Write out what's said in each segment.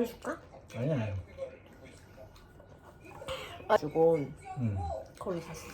해줄까? 아니야. 아니. 가지고 음. 거기 갔어.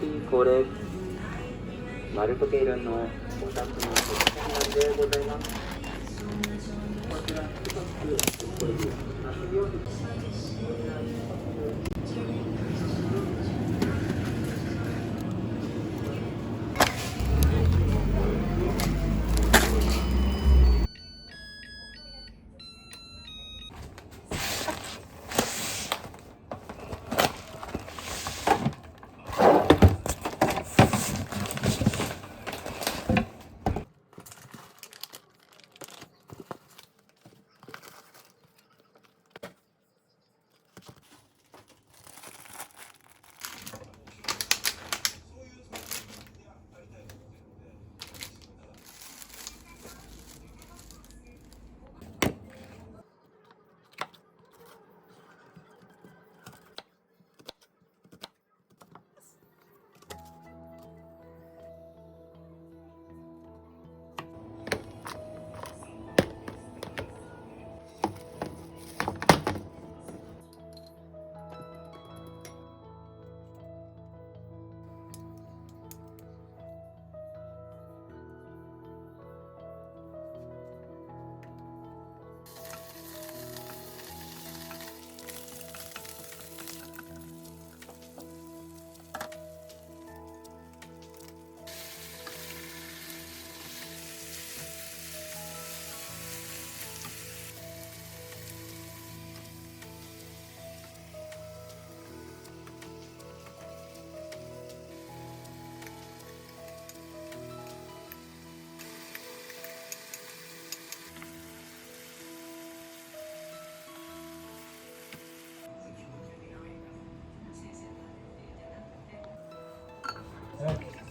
び恒例、丸時計欄のお宅の特典でございます。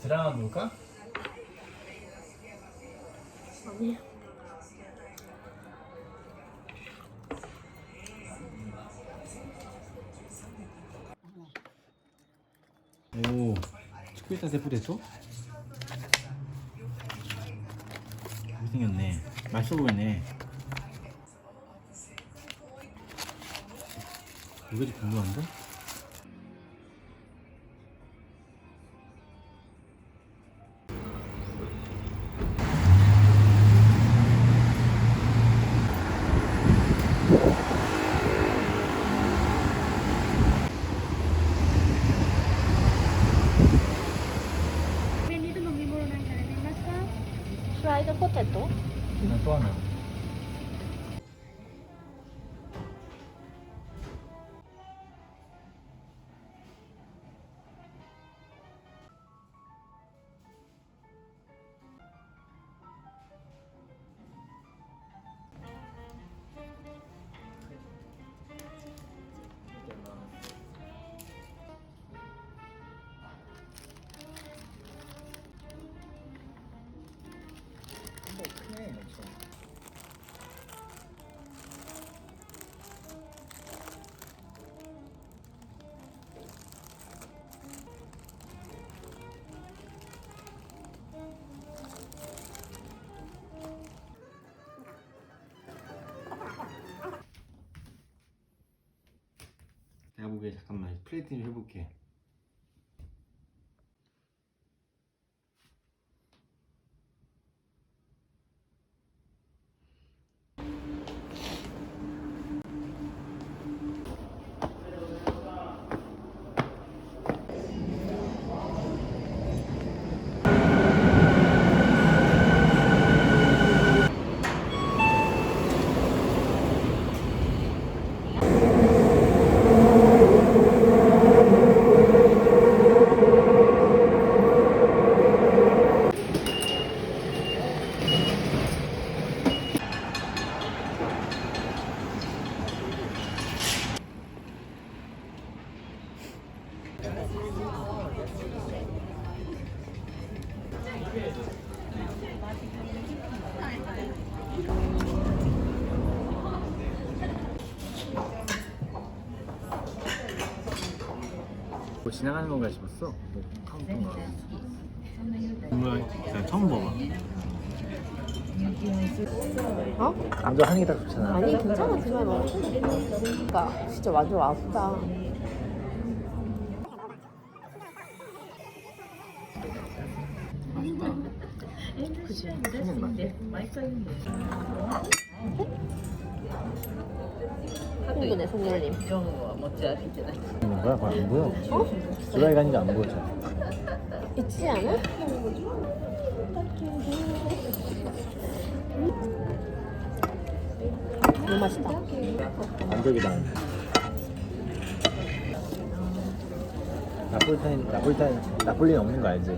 드라마 볼까? 아니야. 오, 축구 있다 세포 됐어? 잘생겼네. 맛있어 보이네. 이거지 궁금한데? 내가 보기에 잠깐만 플레이팅 좀 해볼게. 지나가는 건가 싶었어. 뭐 카운터인가. 뭐야? 나 처음 봐봐. 어? 남자 게다 좋잖아. 아니 괜찮아 너. 그러니까 진짜 완전 아프다. 그치. 흥분해 송열님. 있는 거야? 그거 안 보여? 어? 드라이 가니까 안 보여져. 있지 않아? 너무 맛있다. 안쪽이다. 나폴탄 나폴탄 나폴리는 없는 거 알지?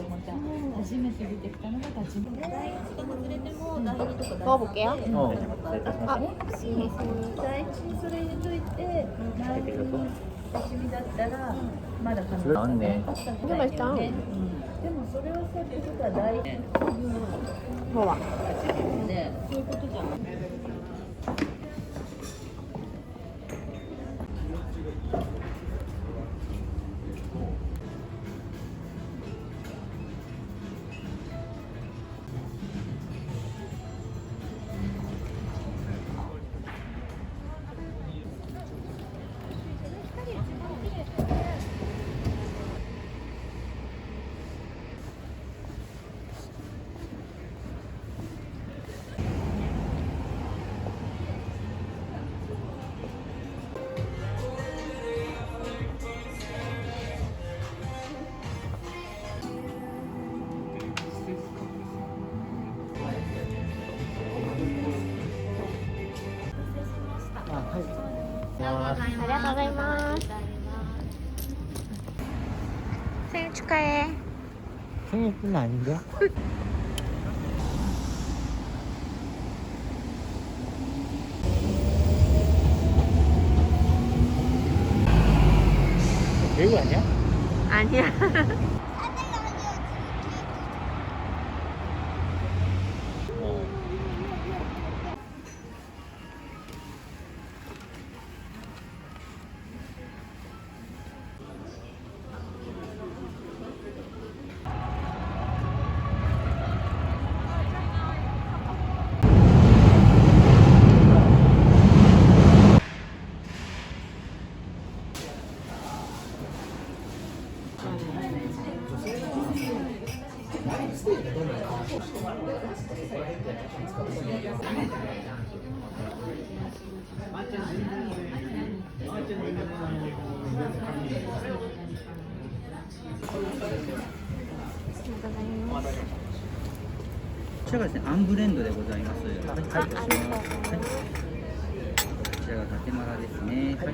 思った初めててきたのが立ち見第一れても第二とかで、うん、あも、う、第一にそれ入れといて第二に立ち見だったらまだ可能性ったみたいだよ、ん、でもそれはさってことは第一ほそういうことじゃん。 생일 축하해 생일뿐 아닌데? 배우 아니야? 아니야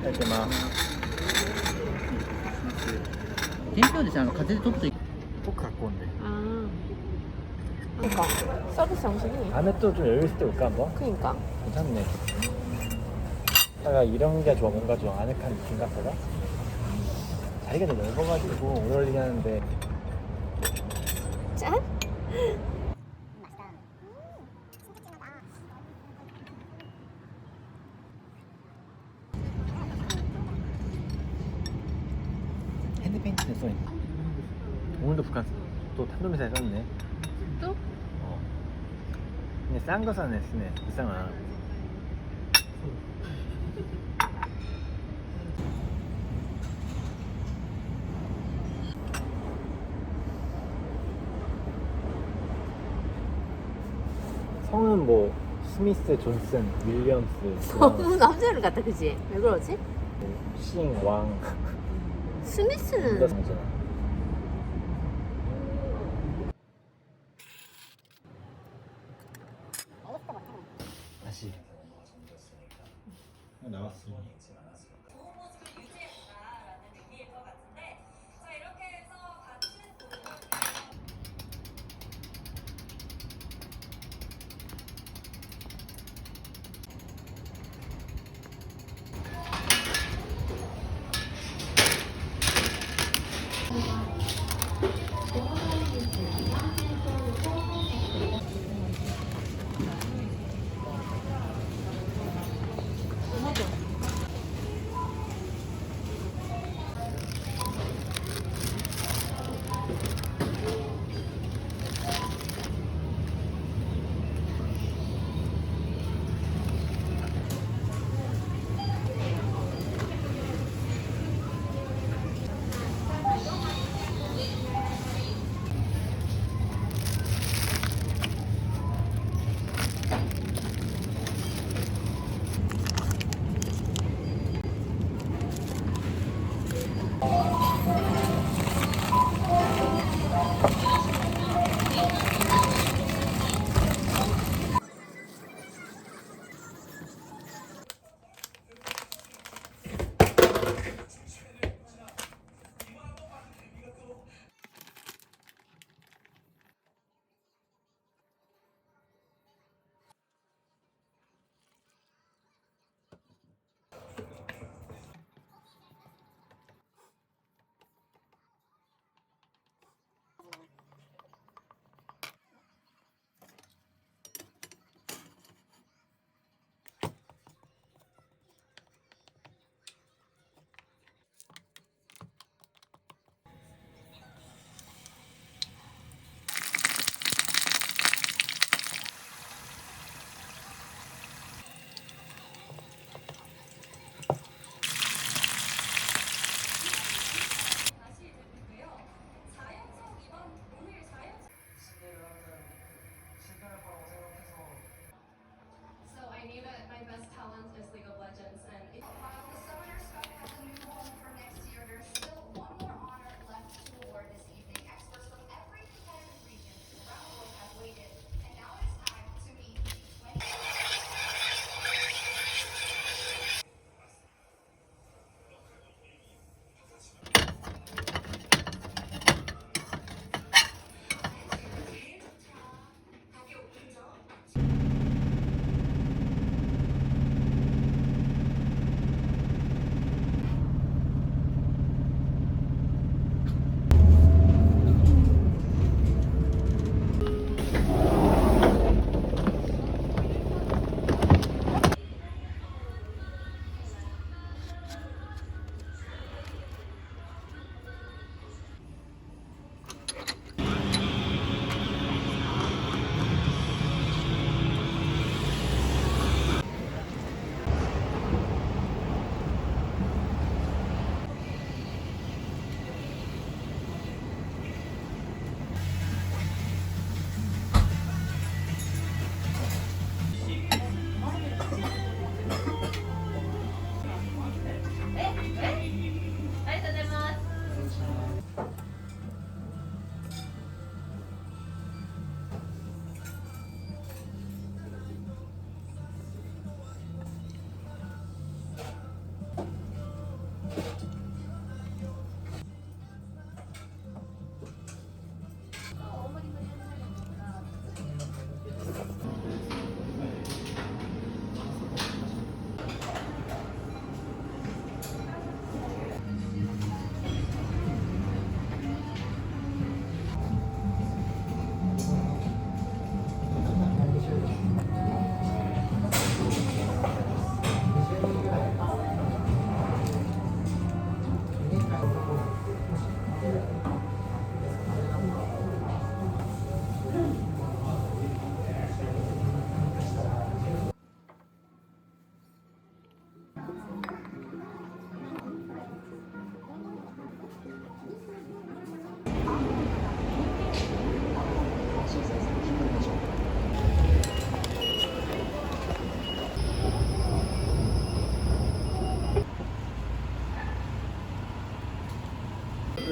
ですね。はい、タテマ天気はですね、あの風で取っとい 꼭 갖고 온대. 아 그니까 서비스 정신이 다음에 또 좀 여유 있을 때 올까 한번? 그니까 괜찮네. 내가 이런 게 좋아, 뭔가 좀 아늑한 느낌 같다가 자리가 좀 넓어가지고 오래 걸리긴 하는데 또 탄도미사일 썼네. 또? 어. 근데 싼 거 사네, 쓰네. 하고. 성은 뭐 스미스, 존슨, 윌리엄스, 너무 남자를 같다 그지? 왜 그러지? 싱, 왕, 스미스는